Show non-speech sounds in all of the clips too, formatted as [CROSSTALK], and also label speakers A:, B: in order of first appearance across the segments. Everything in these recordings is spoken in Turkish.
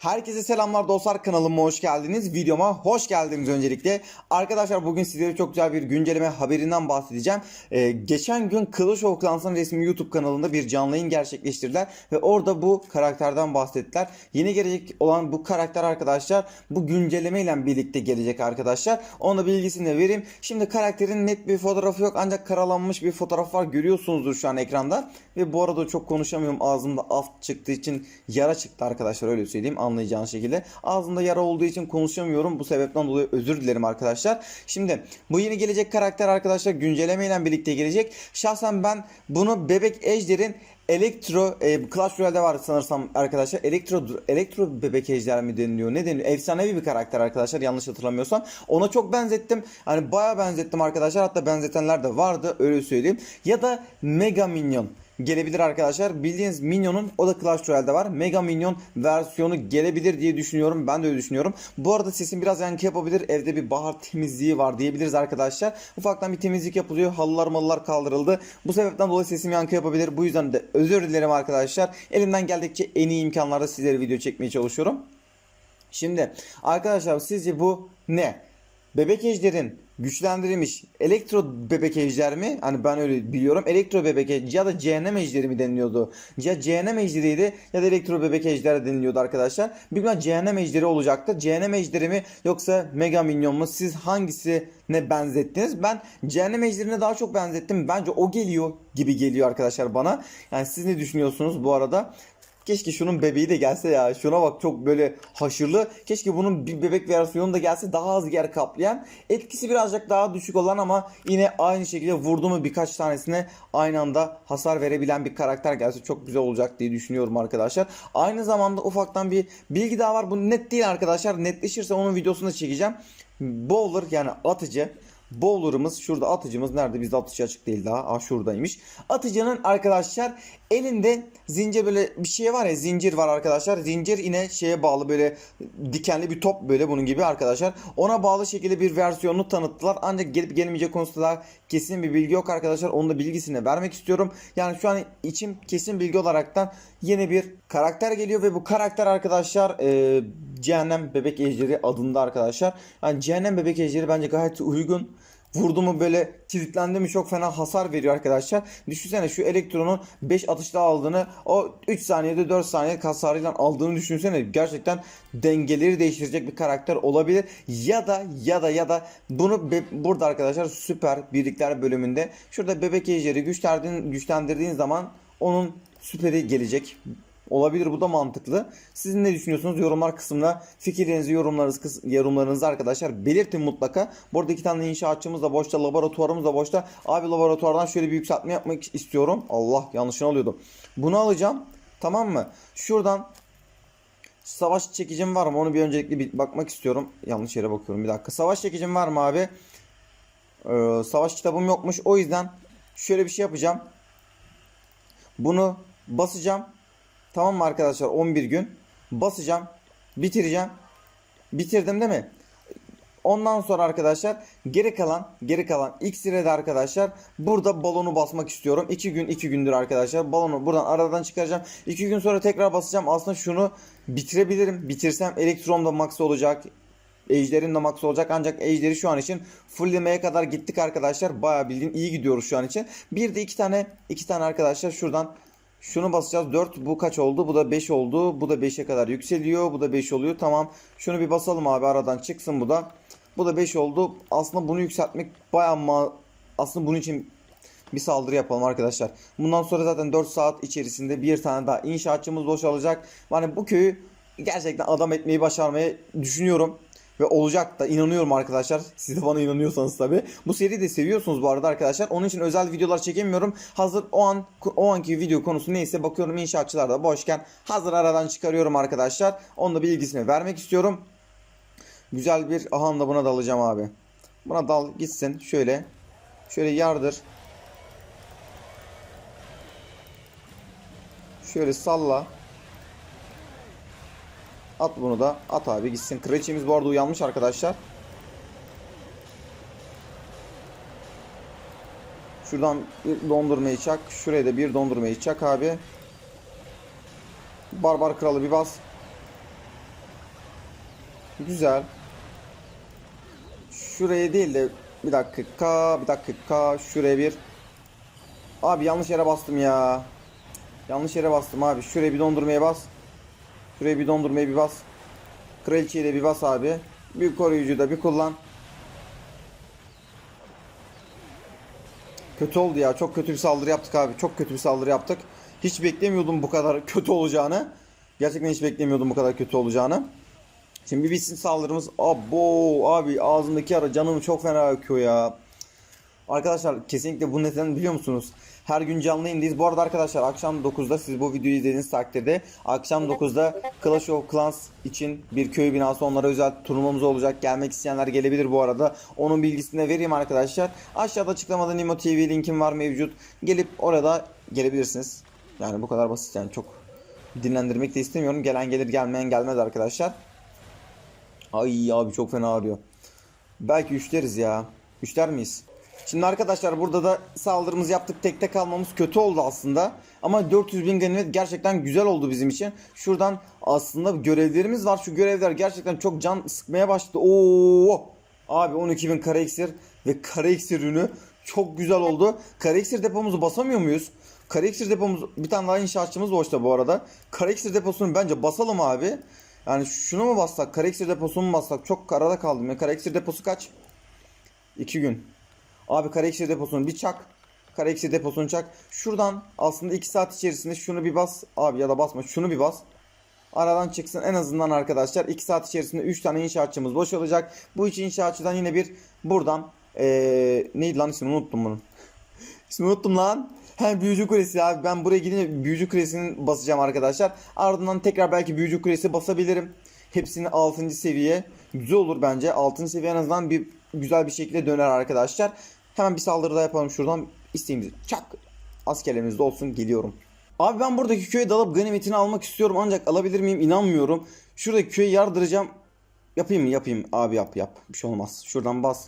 A: Herkese selamlar dostlar kanalıma hoş geldiniz. Videoma hoş geldiniz öncelikle. Arkadaşlar bugün sizlere çok güzel bir güncelleme haberinden bahsedeceğim. Ee, geçen gün Kılıç Oklans'ın resmi YouTube kanalında bir canlı yayın gerçekleştirdiler. Ve orada bu karakterden bahsettiler. Yeni gelecek olan bu karakter arkadaşlar bu güncelleme ile birlikte gelecek arkadaşlar. Onun da bilgisini de vereyim. Şimdi karakterin net bir fotoğrafı yok ancak karalanmış bir fotoğraf var. Görüyorsunuzdur şu an ekranda. Ve bu arada çok konuşamıyorum ağzımda af çıktığı için yara çıktı arkadaşlar öyle söyleyeyim anlayacağınız şekilde. Ağzımda yara olduğu için konuşamıyorum. Bu sebepten dolayı özür dilerim arkadaşlar. Şimdi bu yeni gelecek karakter arkadaşlar güncelleme ile birlikte gelecek. Şahsen ben bunu Bebek Ejder'in Elektro e, Clash Royale'de var sanırsam arkadaşlar. Elektro Elektro Bebek Ejder mi deniliyor? Ne deniliyor? Efsanevi bir karakter arkadaşlar yanlış hatırlamıyorsam. Ona çok benzettim. Hani bayağı benzettim arkadaşlar. Hatta benzetenler de vardı öyle söyleyeyim. Ya da Mega Minyon gelebilir arkadaşlar. Bildiğiniz Minyon'un o da Clash Royale'de var. Mega Minyon versiyonu gelebilir diye düşünüyorum. Ben de öyle düşünüyorum. Bu arada sesim biraz yankı yapabilir. Evde bir bahar temizliği var diyebiliriz arkadaşlar. Ufaktan bir temizlik yapılıyor. Halılar malılar kaldırıldı. Bu sebepten dolayı sesim yankı yapabilir. Bu yüzden de özür dilerim arkadaşlar. Elimden geldikçe en iyi imkanlarda sizlere video çekmeye çalışıyorum. Şimdi arkadaşlar sizce bu ne? Bebek ejderin güçlendirilmiş elektro bebek ejder mi? Hani ben öyle biliyorum. Elektro bebek ejder ya da cehennem ejderi mi deniliyordu? Ya cehennem ejderiydi ya da elektro bebek ejder deniliyordu arkadaşlar. Büyük ihtimalle cehennem ejderi olacaktır. Cehennem ejderi mi yoksa mega minyon mu? Siz hangisine benzettiniz? Ben cehennem ejderine daha çok benzettim. Bence o geliyor gibi geliyor arkadaşlar bana. Yani siz ne düşünüyorsunuz bu arada? Keşke şunun bebeği de gelse ya. Şuna bak çok böyle haşırlı. Keşke bunun bir bebek versiyonu da gelse daha az yer kaplayan. Etkisi birazcık daha düşük olan ama yine aynı şekilde vurdu mu birkaç tanesine aynı anda hasar verebilen bir karakter gelse çok güzel olacak diye düşünüyorum arkadaşlar. Aynı zamanda ufaktan bir bilgi daha var. Bu net değil arkadaşlar. Netleşirse onun videosunu da çekeceğim. Bowler yani atıcı Bowler'ımız şurada atıcımız nerede bizde atıcı açık değil daha. Aa şuradaymış. Atıcının arkadaşlar elinde zincir böyle bir şey var ya zincir var arkadaşlar. Zincir yine şeye bağlı böyle dikenli bir top böyle bunun gibi arkadaşlar. Ona bağlı şekilde bir versiyonunu tanıttılar. Ancak gelip gelmeyecek konusunda kesin bir bilgi yok arkadaşlar. Onun da bilgisini vermek istiyorum. Yani şu an içim kesin bilgi olaraktan yeni bir karakter geliyor ve bu karakter arkadaşlar e, Cehennem Bebek Ejderi adında arkadaşlar. Yani Cehennem Bebek Ejderi bence gayet uygun. Vurdu mu böyle kilitlendi mi çok fena hasar veriyor arkadaşlar. Düşünsene şu elektronun 5 atışta aldığını o 3 saniyede 4 saniye hasarıyla aldığını düşünsene. Gerçekten dengeleri değiştirecek bir karakter olabilir. Ya da ya da ya da bunu burada arkadaşlar süper birlikler bölümünde şurada bebek ejderi güçlendirdiğin, güçlendirdiğin zaman onun süperi gelecek. Olabilir bu da mantıklı. Siz ne düşünüyorsunuz? Yorumlar kısmına fikirlerinizi, yorumlarınızı, yorumlarınızı arkadaşlar belirtin mutlaka. Burada iki tane inşaatçımız da boşta, laboratuvarımız da boşta. Abi laboratuvardan şöyle bir yükseltme yapmak istiyorum. Allah yanlışını alıyordum. Bunu alacağım. Tamam mı? Şuradan savaş çekicim var mı? Onu bir öncelikle bir bakmak istiyorum. Yanlış yere bakıyorum bir dakika. Savaş çekicim var mı abi? Ee, savaş kitabım yokmuş. O yüzden şöyle bir şey yapacağım. Bunu basacağım. Tamam mı arkadaşlar? 11 gün. Basacağım. Bitireceğim. Bitirdim değil mi? Ondan sonra arkadaşlar geri kalan geri kalan X'de arkadaşlar burada balonu basmak istiyorum. 2 gün 2 gündür arkadaşlar balonu buradan aradan çıkaracağım. 2 gün sonra tekrar basacağım. Aslında şunu bitirebilirim. Bitirsem elektron da max olacak Ejder'in de max olacak. Ancak Ejder'i şu an için fulllemeye kadar gittik arkadaşlar. Bayağı bildiğin iyi gidiyoruz şu an için. Bir de iki tane iki tane arkadaşlar şuradan şunu basacağız 4 bu kaç oldu? Bu da 5 oldu. Bu da 5'e kadar yükseliyor bu da 5 oluyor. Tamam. Şunu bir basalım abi aradan çıksın bu da. Bu da 5 oldu. Aslında bunu yükseltmek bayağı ma aslında bunun için bir saldırı yapalım arkadaşlar. Bundan sonra zaten 4 saat içerisinde bir tane daha inşaatçımız boşalacak. Yani bu köyü gerçekten adam etmeyi başarmayı düşünüyorum ve olacak da inanıyorum arkadaşlar. Siz de bana inanıyorsanız tabi. Bu seriyi de seviyorsunuz bu arada arkadaşlar. Onun için özel videolar çekemiyorum. Hazır o an o anki video konusu neyse bakıyorum inşaatçılar da boşken hazır aradan çıkarıyorum arkadaşlar. Onun da bilgisini vermek istiyorum. Güzel bir aham da buna dalacağım abi. Buna dal gitsin şöyle. Şöyle yardır. Şöyle salla. At bunu da. At abi gitsin. Kraliçemiz bu arada uyanmış arkadaşlar. Şuradan bir dondurmayı çak. Şuraya da bir dondurmayı çak abi. Barbar kralı bir bas. Güzel. Şuraya değil de bir dakika, bir dakika. Şuraya bir. Abi yanlış yere bastım ya. Yanlış yere bastım abi. Şuraya bir dondurmaya bas. Şuraya bir dondurmaya bir bas. Kraliçeyi de bir bas abi. Bir koruyucu da bir kullan. Kötü oldu ya. Çok kötü bir saldırı yaptık abi. Çok kötü bir saldırı yaptık. Hiç beklemiyordum bu kadar [LAUGHS] kötü olacağını. Gerçekten hiç beklemiyordum bu kadar kötü olacağını. Şimdi bir bitsin saldırımız. Abo abi ağzındaki ara canımı çok fena yakıyor ya. Arkadaşlar kesinlikle bu neden biliyor musunuz? Her gün canlı yayındayız. Bu arada arkadaşlar akşam 9'da siz bu videoyu izlediğiniz takdirde akşam 9'da Clash of Clans için bir köy binası onlara özel turnuvamız olacak. Gelmek isteyenler gelebilir bu arada. Onun bilgisini de vereyim arkadaşlar. Aşağıda açıklamada Nimo TV linkim var mevcut. Gelip orada gelebilirsiniz. Yani bu kadar basit yani çok dinlendirmek de istemiyorum. Gelen gelir gelmeyen gelmez arkadaşlar. Ay abi çok fena ağrıyor. Belki üçleriz ya. Üçler miyiz? Şimdi arkadaşlar burada da saldırımızı yaptık. Tekte kalmamız kötü oldu aslında. Ama 400 bin ganimet gerçekten güzel oldu bizim için. Şuradan aslında görevlerimiz var. Şu görevler gerçekten çok can sıkmaya başladı. Oo! Abi 12 bin kare iksir ve kare iksir ürünü çok güzel oldu. Kare iksir depomuzu basamıyor muyuz? Kare iksir depomuz bir tane daha inşaatçımız boşta bu arada. Kare iksir deposunu bence basalım abi. Yani şunu mu bassak? Kare iksir deposunu mu bassak? Çok arada kaldım ya. Kare iksir deposu kaç? 2 gün. Abi kare iksir deposunu bir çak. Kare iksir deposunu çak. Şuradan aslında 2 saat içerisinde şunu bir bas. Abi ya da basma şunu bir bas. Aradan çıksın en azından arkadaşlar 2 saat içerisinde 3 tane inşaatçımız boş olacak. Bu iki inşaatçıdan yine bir buradan ee, neydi lan ismini unuttum bunun. [LAUGHS] İsmini unuttum lan. Hem büyücü kulesi abi ben buraya gidince büyücü kulesini basacağım arkadaşlar. Ardından tekrar belki büyücü kulesi basabilirim. Hepsini 6. seviye. Güzel olur bence. 6. seviye en azından bir güzel bir şekilde döner arkadaşlar. Hemen bir saldırı daha yapalım şuradan. İsteğimizi çak. Askerlerimiz de olsun geliyorum. Abi ben buradaki köye dalıp ganimetini almak istiyorum ancak alabilir miyim inanmıyorum. Şuradaki köyü yardıracağım. Yapayım mı? Yapayım. Abi yap yap. Bir şey olmaz. Şuradan bas.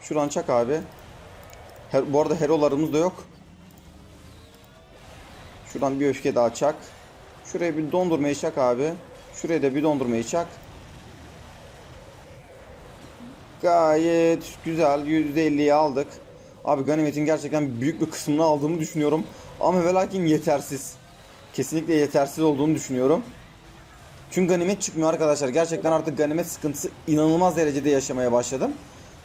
A: Şuradan çak abi. Her, bu arada herolarımız da yok. Şuradan bir öfke daha çak. Şuraya bir dondurmayı çak abi. Şuraya da bir dondurmayı çak. Gayet güzel. %50'yi aldık. Abi ganimetin gerçekten büyük bir kısmını aldığımı düşünüyorum. Ama ve lakin yetersiz. Kesinlikle yetersiz olduğunu düşünüyorum. Çünkü ganimet çıkmıyor arkadaşlar. Gerçekten artık ganimet sıkıntısı inanılmaz derecede yaşamaya başladım.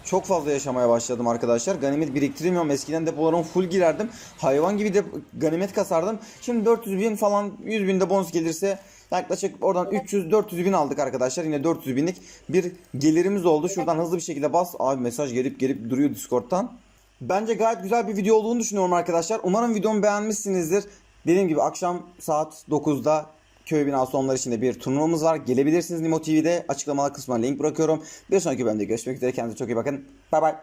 A: Çok fazla yaşamaya başladım arkadaşlar. Ganimet biriktiremiyorum. Eskiden depolarıma full girerdim. Hayvan gibi de ganimet kasardım. Şimdi 400 bin falan 100 bin de bonus gelirse yaklaşık oradan 300-400 bin aldık arkadaşlar. Yine 400 binlik bir gelirimiz oldu. Şuradan hızlı bir şekilde bas. Abi mesaj gelip gelip duruyor Discord'dan. Bence gayet güzel bir video olduğunu düşünüyorum arkadaşlar. Umarım videomu beğenmişsinizdir. Dediğim gibi akşam saat 9'da köy binası onlar için de bir turnuvamız var. Gelebilirsiniz Nimo TV'de. Açıklamalar kısmına link bırakıyorum. Bir sonraki bölümde görüşmek üzere. Kendinize çok iyi bakın. Bay bay.